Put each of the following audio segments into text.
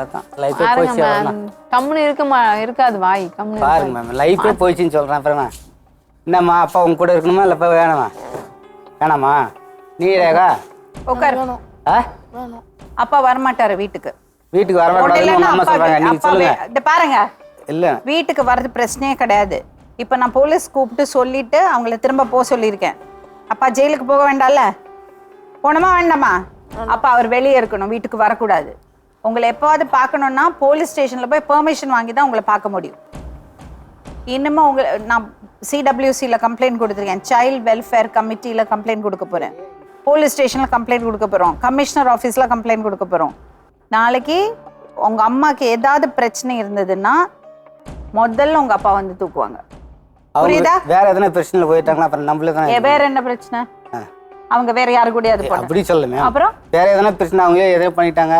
அவ்வளோதான் லைஃபே பாருங்க போயிடுச்சு அவ்வளோதான் மேம் கம்முன்னு இருக்குமா இருக்காது வாய் கம்முன்னு பாருங்க மேம் லைஃபே போயிடுச்சுன்னு சொல்கிறேன் அப்புறமா. என்னம்மா அப்பா உங்க கூட இருக்கணுமா? இல்லைப்பா வேணாமா? வேணாமா? நீ ரேகா? உட்காரு ஆ? அப்பா வரமாட்டாரு வீட்டுக்கு. வீட்டுக்கு இல்லைன்னா அம்மா சொல்கிறாங்க நீங்கள் சொல்லுங்க. இந்த பாருங்க. இல்லை. வீட்டுக்கு வர்றது பிரச்சனையே கிடையாது. இப்போ நான் போலீஸ் கூப்பிட்டு சொல்லிட்டு அவங்கள திரும்ப போக சொல்லியிருக்கேன். அப்பா ஜெயிலுக்கு போக வேண்டாம்ல? போகணுமா வேண்டாமா? அப்பா அவர் வெளியே இருக்கணும். வீட்டுக்கு வரக்கூடாது. உங்களை எப்போவாவது பார்க்கணுன்னா போலீஸ் ஸ்டேஷனில் போய் பெர்மிஷன் வாங்கி தான் உங்களை பார்க்க முடியும். இன்னமும் உங்களை நான் சிடபிள்யூசியில் கம்ப்ளைண்ட் கொடுத்துருக்கேன். சைல்ட் வெல்ஃபேர் கமிட்டியில் கம்ப்ளைண்ட் கொடுக்க போகிறேன் போலீஸ் ஸ்டேஷனில் கம்ப்ளைண்ட் கொடுக்க போகிறோம் கமிஷனர் ஆஃபீஸில் கம்ப்ளைண்ட் கொடுக்க போகிறோம் நாளைக்கு உங்கள் அம்மாவுக்கு ஏதாவது பிரச்சனை இருந்ததுன்னா முதல்ல உங்கள் அப்பா வந்து தூக்குவாங்க. அவங்க புரியுதா? வேற எதனா பிரச்சனையில் போயிட்டாங்களா அப்புறம் நம்மளே ஏ, தானே வேற என்ன பிரச்சனை? அவங்க வேற யாரு கூடயாவது அப்படி சொல்லுமே அப்புறம்? வேற எதனா பிரச்சனை அவங்களே எதோ பண்ணிட்டாங்க.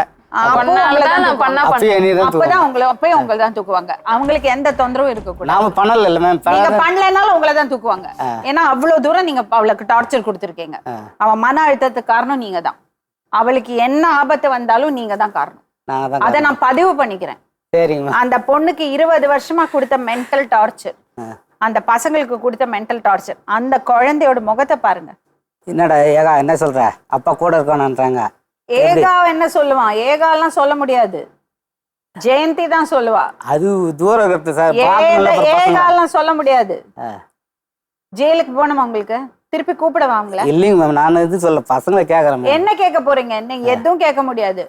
அப்பதான் உங்களை அப்பயே உங்களை தான் தூக்குவாங்க. அவங்களுக்கு எந்த தொந்தரவும் இருக்கக்கூடாது. நாம பண்ணல இல்ல மேம் நீங்க பண்ணலைனாலும் உங்களை தான் தூக்குவாங்க. ஏன்னா அவ்வளவு தூரம் நீங்க அவளுக்கு டார்ச்சர் கொடுத்துருக்கீங்க. அவன் மன அழுத்தத்துக்கு காரணம் நீங்க தான். அவளுக்கு என்ன ஆபத்து வந்தாலும் நீங்க தான் காரணம். அதை நான் பதிவு பண்ணிக்கிறேன். அந்த பொண்ணுக்கு இருபது வருஷமா கொடுத்த மென்டல் டார்ச்சர் அந்த பசங்களுக்கு கொடுத்த மென்டல் டார்ச்சர் அந்த குழந்தையோட முகத்தை பாருங்க. என்னடா ஏகா என்ன சொல்ற? அப்பா கூட இருக்கானன்றாங்க ஏகா என்ன சொல்லுவான் ஏகாலாம் சொல்ல முடியாது. ஜெயந்தி தான் சொல்லுவா. அது இருக்கிறது சார் ஏக-. ஏகாலாம் சொல்ல முடியாது. ஜெயிலுக்கு போனோமா உங்களுக்கு? திருப்பி கூப்பிடவா அவங்கள? இல்லைங்க மேம் நான் இது சொல்ல பசங்களை கேட்குறேன் என்ன கேட்க போறீங்க? நீங்க எதுவும் கேட்க முடியாது.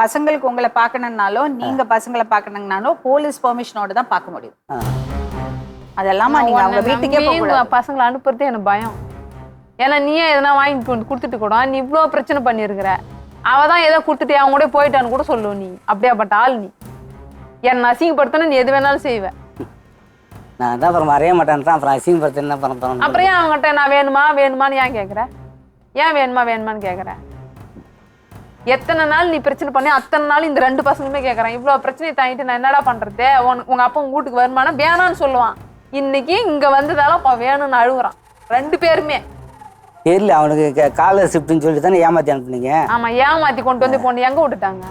பசங்களுக்கு உங்களை பார்க்கணும்னாலோ நீங்க பசங்களை பார்க்கணும்னாலோ போலீஸ் பெர்மிஷனோட தான் பார்க்க முடியும். அதெல்லாமா நீங்க அவங்க வீட்டுக்கே போக பசங்களை அனுப்புறதே எனக்கு பயம். ஏன்னா நீயே எதனா வாங்கி கொடுத்துட்டு கூட நீ இவ்வளோ பிரச்சனை பண்ணியிருக்கிற. அவ தான் ஏதோ கொடுத்துட்டு அவங்க கூட போயிட்டான்னு கூட சொல்லுவ நீ. அப்படியாப்பட்ட ஆள் நீ. என்னை அசிங்கப்படுத்தணும் நீ எது வேணாலும் செய்வ. நான் தான் அப்புறம் வரைய மாட்டேன்றான் அப்புறம் அசிங்கப்படுத்த என்ன பண்ண போறேன் அப்புறம் ஏன் அவங்ககிட்ட நான் வேணுமா வேணுமான்னு ஏன் கேட்குற ஏன் வேணுமா வேணுமான்னு கேட்குற எத்தனை நாள் நீ பிரச்சனை பண்ணி அத்தனை நாள் இந்த ரெண்டு பசங்களுமே கேட்குறேன் இவ்வளோ பிரச்சனையை தாங்கிட்டு நான் என்னடா பண்ணுறது உன் உங்க அப்பா உங்க வீட்டுக்கு வருமானா? வேணான்னு சொல்லுவான். இன்னைக்கு இங்கே வந்ததால வேணும்னு அழுகுறான். ரெண்டு பேருமே. தெரியல அவனுக்கு காலர் ஷிஃப்ட்னு சொல்லிட்டு தானே ஏமாத்தி அனுப்புனீங்க? ஆமா ஏமாத்தி கொண்டு வந்து பொண்ணு எங்க விட்டுட்டாங்க?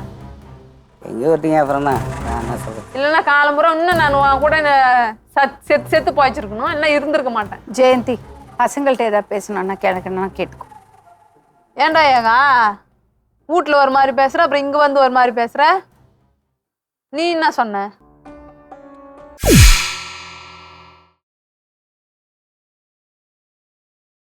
எங்கே விட்டீங்க? அப்புறம் நான் நான் என்ன சொல்றேன் இல்லைன்னா காலம்புறம் இன்னும் நான் உன் கூட இந்த சத் செத்து செத்து போய்ச்சிருக்கணும். இல்லை இருந்திருக்க மாட்டேன். ஜெயந்தி பசங்கள்ட்ட ஏதாவது பேசணும்னா கேட்கணும்னா கேட்டுக்கோ. ஏன்டா ஏகா? வீட்டில் ஒரு மாதிரி பேசுற அப்புறம் இங்கே வந்து ஒரு மாதிரி பேசுற? நீ என்ன சொன்ன?